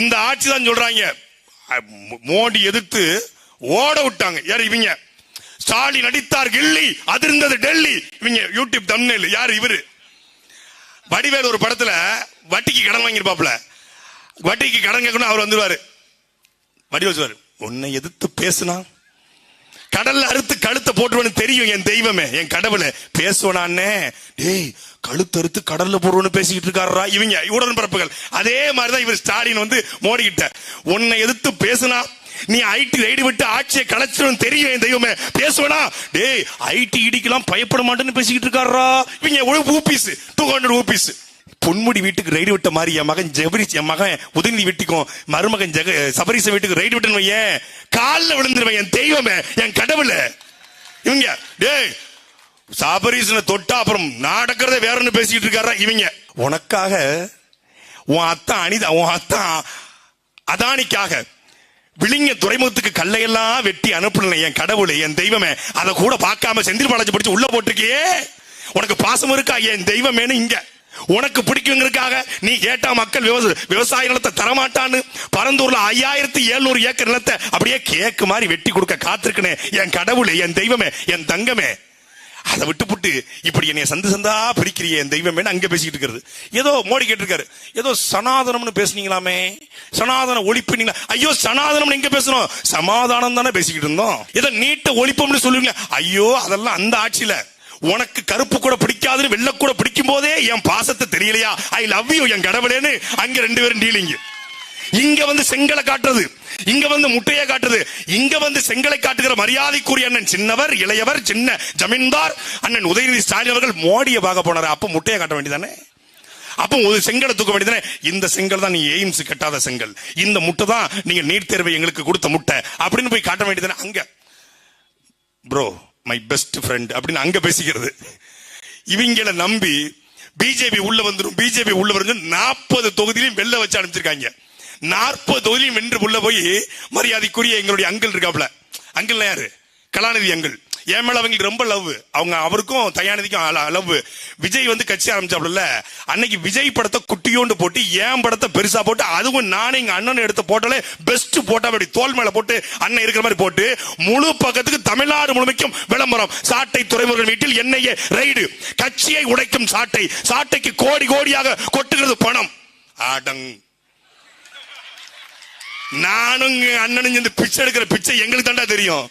இந்த ஆட்சி தான் சொல்றாங்க. மோடி எதிர்த்து ஓட விட்டாங்க. யார்? இவங்க. ஸ்டாலின் நடித்தார் கில்லி அதிர்ந்தது டெல்லி. இவங்க யூடியூப் தம்னேல் யார்? இவரு. வடிவேல் ஒரு படத்துல வட்டிக்கு கடன் வாங்கியிருப்பாப்ல வட்டிக்கு கடன் கேட்கணும் அவர் வந்துருவாரு. வடிவேல் சொல்வாரு உன்னை எதிர்த்து பேசுனா? கடல்ல அறுத்து கழுத்தை போட்டுவனு தெரியும் என் தெய்வமே. என் கடவுளை பேசுவனானே டேய் கழுத்தறுத்து கடல்ல போடுவேன்னு பேசிக்கிட்டு இருக்காரா இவங்க. உடன் பிறப்புகள். அதே மாதிரிதான் இவர் ஸ்டாலின் வந்து மோடி கிட்ட உன்னை எதிர்த்து பேசுனா நீ ஐடி ரைடு விட்டு ஆட்சியை கலைச்சிடும் தெரியும் என் தெய்வமே. பேசுவனா? டேய் ஐடி இடிக்கலாம் பயப்பட மாட்டேன்னு பேசிக்கிட்டு இருக்காரா இவங்க ஒரு ஊபீஸ்? டூ ஹண்ட்ரட் ஊபிஸ். பொன்முடி வீட்டுக்கு ரைடு விட்ட மாதிரி என் மகன் ஜெபரி என் மகன் உதயநிதி வீட்டுக்கும் மருமகன் ஜெக சபரிச வீட்டுக்கு ரைடு விட்டுன்னு வையேன். காலில் விழுந்துருவேன் என் தெய்வமே என் கடவுளை. இவங்க டேய் சாபரீசனை தொட்டா அப்புறம் நடக்கிறத வேறன்னு பேசிட்டு இருக்காரா இவங்க? உனக்காக உன் அத்தான் அனிதா உன் அத்தான் அதானிக்காக விழிங்க துறைமுகத்துக்கு கல்லையெல்லாம் வெட்டி அனுப்பல என் கடவுளை என் தெய்வமே. அதை கூட பார்க்காம செந்தில் பாலாஜி படிச்சு உள்ள போட்டிருக்கியே. உனக்கு பாசம் இருக்கா? என் தெய்வமேனு இங்க. உனக்கு பிடிக்குங்கிறதுக்காக நீ கேட்டா மக்கள் விவசாய நிலத்தை தரமாட்டான்னு. பரந்தூர்ல ஐயாயிரத்தி எழுநூறு ஏக்கர் நிலத்தை அப்படியே கேக்கு மாதிரி வெட்டி கொடுக்க காத்திருக்கனே. என் கடவுளே என் தெய்வமே என் தங்கமே. அதை விட்டுப்புட்டு இப்படி என்னை சந்து சந்தா பிரிக்கிறியே என் தெய்வமே அங்கே பேசிக்கிட்டு இருக்கிறது? ஏதோ மோடி கேட்டிருக்காரு. ஏதோ சனாதனம்னு பேசுனீங்களாமே? சனாதன ஒழிப்பு ஐயோ சனாதனம் எங்க பேசணும் சமாதானம் தானே பேசிக்கிட்டு இருந்தோம். ஏதோ நீட்ட ஒழிப்போம்னு சொல்லுவீங்க ஐயோ அதெல்லாம் அந்த ஆட்சியில. உனக்கு கருப்பு கூட பிடிக்காதுன்னு வெள்ளை கூட பிடிக்கும் போதே என் பாசத்தை தெரியலையா? ஐ லவ் யூ என் கடவுளேன்னு அங்க ரெண்டு பேரும் டீலிங் இங்க வந்து செங்கலை காட்டுறது. இங்க வந்து முட்டையை காட்டுறது. இங்க வந்து செங்கலை காட்டுகிற மரியாதைக்குரிய அண்ணன் சின்னவர் இளையவர் சின்ன ஜமீன்தார் அண்ணன் உதயநிதி ஸ்டாலின் அவர்கள் மோடியை பார்க்க போனார். அப்ப முட்டையை காட்ட வேண்டியதானே? அப்போ ஒரு செங்கலை தூக்க வேண்டியதானே? இந்த செங்கல் தான் நீ எய்ம்ஸ் கட்டாத செங்கல். இந்த முட்டை தான் நீங்க நீட் தேர்வை எங்களுக்கு கொடுத்த முட்டை. அப்படின்னு போய் காட்ட வேண்டியதானே? அங்க. ப்ரோ மை பெஸ்ட் ஃப்ரெண்ட் அப்படின்னு அங்க பேசிக்கிறது. இவங்கள நம்பி பிஜேபி உள்ள வந்துடும் பிஜேபி உள்ள வரும் நாற்பது தொகுதியிலும் வெளில வச்சு அனுப்பிச்சிருக்காங்க. நாற்பது தொகுதியும் வென்று உள்ள போய் மரியாதைக்குரிய எங்களுடைய அங்கிள் இருக்காப்ல அங்கிள் யாரு? கலாநிதி அங்கிள். என் மேல அவங்களுக்கு ரொம்ப லவ் அவங்க அவருக்கும் தயாநிதிக்கும் லவ் விஜய் வந்து கட்சி ஆரம்பிச்சாப்ல அன்னைக்கு விஜய் படத்தை குட்டியோண்டு போட்டு என் படத்தை பெருசா போட்டு அதுவும் நானே எங்க அண்ணன் எடுத்த போட்டாலே பெஸ்ட் போட்டா அப்படி தோல் மேல போட்டு அண்ணன் இருக்கிற மாதிரி போட்டு முழு பக்கத்துக்கு தமிழ்நாடு முழுமைக்கும் விளம்பரம். சாட்டை துறைமுருகன் வீட்டில் எண்ணெயை ரைடு கட்சியை உடைக்கும் சாட்டை. சாட்டைக்கு கோடி கோடியாக கொட்டுகிறது பணம். ஆடங். நானும் அண்ணனும் சேர்ந்து பிச்சை எடுக்கிற பிச்சை எங்களுக்கு தாண்டா தெரியும்.